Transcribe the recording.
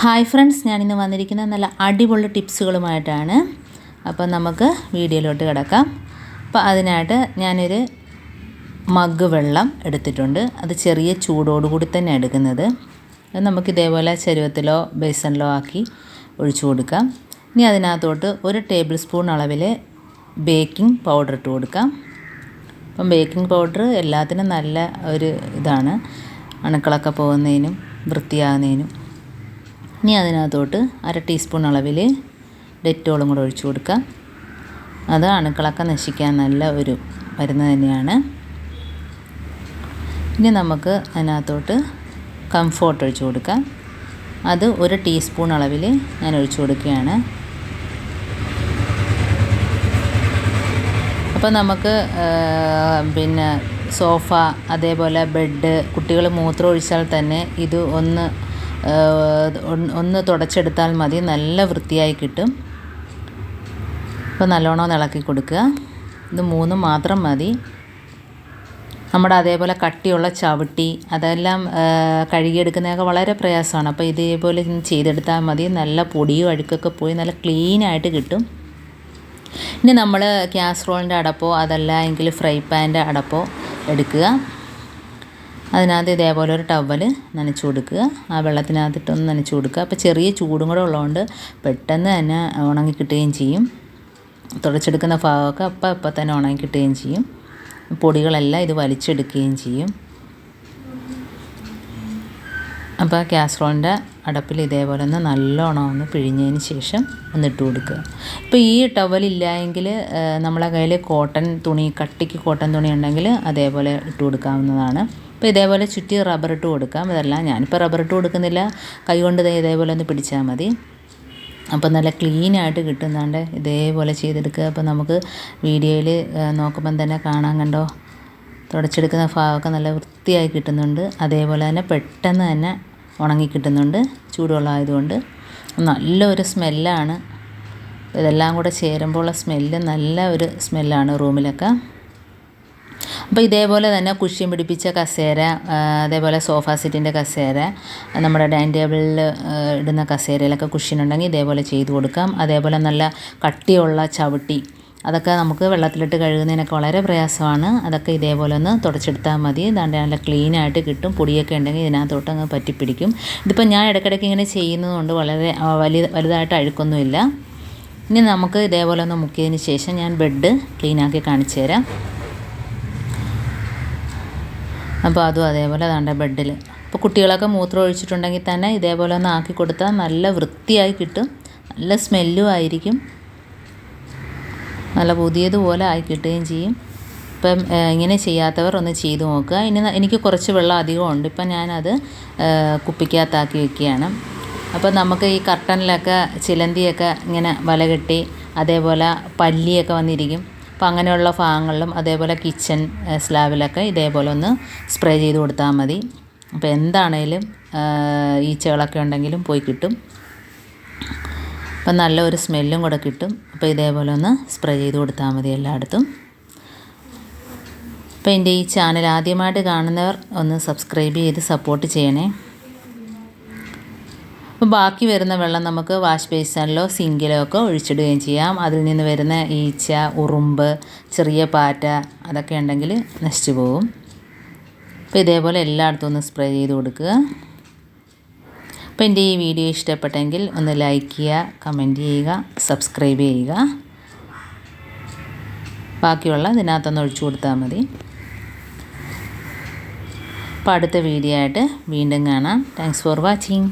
Hi friends ഞാനിന്ന് വന്നിരിക്കുന്ന നല്ല അടിപൊളി ടിപ്സുകളുമായിട്ടാണ്. അപ്പോൾ നമുക്ക് വീഡിയോയിലോട്ട് കിടക്കാം. അപ്പോൾ അതിനായിട്ട് ഞാനൊരു മഗ് വെള്ളം എടുത്തിട്ടുണ്ട്. അത് ചെറിയ ചൂടോടുകൂടി തന്നെ എടുക്കുന്നത്. അത് നമുക്ക് ഇതേപോലെ ചരുവത്തിലോ ബേസണിലോ ആക്കി ഒഴിച്ചു കൊടുക്കാം. ഇനി അതിനകത്തോട്ട് ഒരു ടേബിൾ സ്പൂൺ അളവിൽ ബേക്കിംഗ് പൗഡർ ഇട്ട് കൊടുക്കാം. അപ്പം ബേക്കിംഗ് പൗഡർ എല്ലാത്തിനും നല്ല ഒരു ഇതാണ്. അണുക്കളൊക്കെ പോകുന്നതിനും വൃത്തിയാകുന്നതിനും ഇനി അതിനകത്തോട്ട് അര ടീസ്പൂൺ അളവിൽ ഡെറ്റോളും കൂടെ ഒഴിച്ചു കൊടുക്കാം അത് അണുക്കളൊക്കെ നശിക്കാൻ നല്ല ഒരു മരുന്ന് തന്നെയാണ്. ഇനി നമുക്ക് അതിനകത്തോട്ട് കംഫോർട്ട് ഒഴിച്ചു കൊടുക്കാം അത് ഒരു ടീസ്പൂൺ അളവിൽ ഞാൻ ഒഴിച്ചു കൊടുക്കുകയാണ്. അപ്പോൾ നമുക്ക് പിന്നെ സോഫ അതേപോലെ ബെഡ് കുട്ടികൾ മൂത്രം ഒഴിച്ചാൽ തന്നെ ഇത് ഒന്ന് ഒന്ന് തുടച്ചെടുത്താൽ മതി. നല്ല വൃത്തിയായി കിട്ടും. അപ്പോൾ നല്ലോണം ഇളക്കി കൊടുക്കുക. ഇത് മൂന്നും മാത്രം മതി. നമ്മുടെ അതേപോലെ കട്ടിയുള്ള ചവിട്ടി അതെല്ലാം കഴുകിയെടുക്കുന്നതൊക്കെ വളരെ പ്രയാസമാണ്. അപ്പോൾ ഇതേപോലെ ചെയ്തെടുത്താൽ മതി. നല്ല പൊടിയും അഴുക്കൊക്കെ പോയി നല്ല ക്ലീനായിട്ട് കിട്ടും. ഇനി നമ്മൾ കാസറോളിന്റെ അടപ്പോ അതല്ല എങ്കിൽ ഫ്രൈ പാന്റെ അടപ്പോ എടുക്കുക. അതിനകത്ത് ഇതേപോലെ ഒരു ടവൽ നനച്ചു കൊടുക്കുക. ആ വെള്ളത്തിനകത്തിട്ടൊന്ന് നനച്ചു കൊടുക്കുക. അപ്പോൾ ചെറിയ ചൂടും കൂടെ ഉള്ളതുകൊണ്ട് പെട്ടെന്ന് തന്നെ ഉണങ്ങി കിട്ടുകയും ചെയ്യും. തുടച്ചെടുക്കുന്ന ഭാഗമൊക്കെ അപ്പം അപ്പം തന്നെ ഉണങ്ങി കിട്ടുകയും ചെയ്യും. പൊടികളെല്ലാം ഇത് വലിച്ചെടുക്കുകയും ചെയ്യും. അപ്പോൾ കാസറോളിന്റെ അടപ്പിൽ ഇതേപോലെ ഒന്ന് നല്ലോണം ഒന്ന് പിഴിഞ്ഞതിന് ശേഷം ഒന്ന് ഇട്ട് കൊടുക്കുക. ഇപ്പോൾ ഈ ടവലില്ലായെങ്കിൽ നമ്മളെ കയ്യിൽ കോട്ടൺ തുണി കട്ടിക്ക് കോട്ടൺ തുണി ഉണ്ടെങ്കിൽ അതേപോലെ ഇട്ട് കൊടുക്കാവുന്നതാണ്. അപ്പോൾ ഇതേപോലെ ചുറ്റി റബ്ബർ ഇട്ട് കൊടുക്കാം. ഇതെല്ലാം ഞാനിപ്പോൾ റബ്ബർ ഇട്ട് കൊടുക്കുന്നില്ല. കൈ കൊണ്ട് ഇതേപോലെ ഒന്ന് പിടിച്ചാൽ മതി. അപ്പോൾ നല്ല ക്ലീനായിട്ട് കിട്ടുന്നുണ്ട് ഇതേപോലെ ചെയ്തെടുക്കുക. അപ്പോൾ നമുക്ക് വീഡിയോയിൽ നോക്കുമ്പം തന്നെ കാണാൻ കണ്ടോ? തുടച്ചെടുക്കുന്ന ഭാഗമൊക്കെ നല്ല വൃത്തിയായി കിട്ടുന്നുണ്ട്. അതേപോലെ തന്നെ പെട്ടെന്ന് തന്നെ ഉണങ്ങി കിട്ടുന്നുണ്ട്. ചൂടുവെള്ളമായതുകൊണ്ട്. നല്ലൊരു സ്മെല്ലാണ് ഇതെല്ലാം കൂടെ ചേരുമ്പോൾ ഉള്ള സ്മെല്ല് നല്ല ഒരു സ്മെല്ലാണ് റൂമിലൊക്കെ. അപ്പോൾ ഇതേപോലെ തന്നെ കുഷ്യൻ പിടിപ്പിച്ച കസേര അതേപോലെ സോഫ സെറ്റിന്റെ കസേര നമ്മുടെ ഡൈനിങ് ടേബിളിൽ ഇടുന്ന കസേരയിലൊക്കെ കുഷ്യൻ ഉണ്ടെങ്കിൽ ഇതേപോലെ ചെയ്തു കൊടുക്കാം. അതേപോലെ നല്ല കട്ടിയുള്ള ചവിട്ടി അതൊക്കെ നമുക്ക് വെള്ളത്തിലിട്ട് കഴുകുന്നതിനൊക്കെ വളരെ പ്രയാസമാണ്. അതൊക്കെ ഇതേപോലെ ഒന്ന് തുടച്ചെടുത്താൽ മതി. ദാണ്ടെ നല്ല ക്ലീനായിട്ട് കിട്ടും. പൊടിയൊക്കെ ഉണ്ടെങ്കിൽ ഇതിനകത്തോട്ട് അങ്ങ് പറ്റിപ്പിടിക്കും. ഇതിപ്പോൾ ഞാൻ ഇടയ്ക്കിടയ്ക്ക് ഇങ്ങനെ ചെയ്യുന്നതുകൊണ്ട് വളരെ വലിയ വലുതായിട്ട് അഴുക്കൊന്നുമില്ല. ഇനി നമുക്ക് ഇതേപോലെ ഒന്ന് മുക്കിയതിന് ശേഷം ഞാൻ ബെഡ് ക്ലീനാക്കി കാണിച്ചു തരാം. അപ്പോൾ അതും അതേപോലെ തന്നെ ബെഡിൽ അപ്പോൾ കുട്ടികളൊക്കെ മൂത്രം ഒഴിച്ചിട്ടുണ്ടെങ്കിൽ തന്നെ ഇതേപോലെ ഒന്ന് ആക്കി കൊടുത്താൽ നല്ല വൃത്തിയായി കിട്ടും. നല്ല സ്മെല്ലും ആയിരിക്കും. നല്ല പുതിയതുപോലെ ആയി കിട്ടുകയും ചെയ്യും. ഇപ്പം ഇങ്ങനെ ചെയ്യാത്തവർ ഒന്ന് ചെയ്തു നോക്കുക. ഇനി എനിക്ക് കുറച്ച് വെള്ളം അധികം ഉണ്ട്. ഇപ്പം ഞാനത് കുപ്പിക്കകത്താക്കി വെക്കുകയാണ്. അപ്പോൾ നമുക്ക് ഈ കർട്ടനിലൊക്കെ ചിലന്തിയൊക്കെ ഇങ്ങനെ വല കെട്ടി അതേപോലെ പല്ലിയൊക്കെ വന്നിരിക്കും. അപ്പോൾ അങ്ങനെയുള്ള ഭാഗങ്ങളിലും അതേപോലെ കിച്ചൺ സ്ലാബിലൊക്കെ ഇതേപോലെ ഒന്ന് സ്പ്രേ ചെയ്ത് കൊടുത്താൽ മതി. അപ്പോൾ എന്താണേലും ഈച്ചകളൊക്കെ ഉണ്ടെങ്കിലും പോയി കിട്ടും. അപ്പം നല്ലൊരു സ്മെല്ലും കൂടെ കിട്ടും. അപ്പോൾ ഇതേപോലെ ഒന്ന് സ്പ്രേ ചെയ്ത് കൊടുത്താൽ മതി എല്ലായിടത്തും. അപ്പോൾ എന്റെ ഈ ചാനൽ ആദ്യമായിട്ട് കാണുന്നവർ ഒന്ന് സബ്സ്ക്രൈബ് ചെയ്ത് സപ്പോർട്ട് ചെയ്യണേ. അപ്പോൾ ബാക്കി വരുന്ന വെള്ളം നമുക്ക് വാഷ് ബേസിനിലോ സിങ്കിലോ ഒക്കെ ഒഴിച്ചിടുകയും ചെയ്യാം. അതിൽ നിന്ന് വരുന്ന ഈച്ച ഉറുമ്പ് ചെറിയ പാറ്റ അതൊക്കെ ഉണ്ടെങ്കിൽ നശിച്ചു പോകും അപ്പോൾ ഇതേപോലെ എല്ലായിടത്തും ഒന്ന് സ്പ്രേ ചെയ്ത് കൊടുക്കുക. അപ്പോൾ എന്റെ ഈ വീഡിയോ ഇഷ്ടപ്പെട്ടെങ്കിൽ ഒന്ന് ലൈക്ക് ചെയ്യുക കമന്റ് ചെയ്യുക സബ്സ്ക്രൈബ് ചെയ്യുക. ബാക്കിയുള്ള ഇതിനകത്തൊന്ന് ഒഴിച്ചു കൊടുത്താൽ മതി. അപ്പോൾ അടുത്ത വീഡിയോ ആയിട്ട് വീണ്ടും കാണാം. Thanks for watching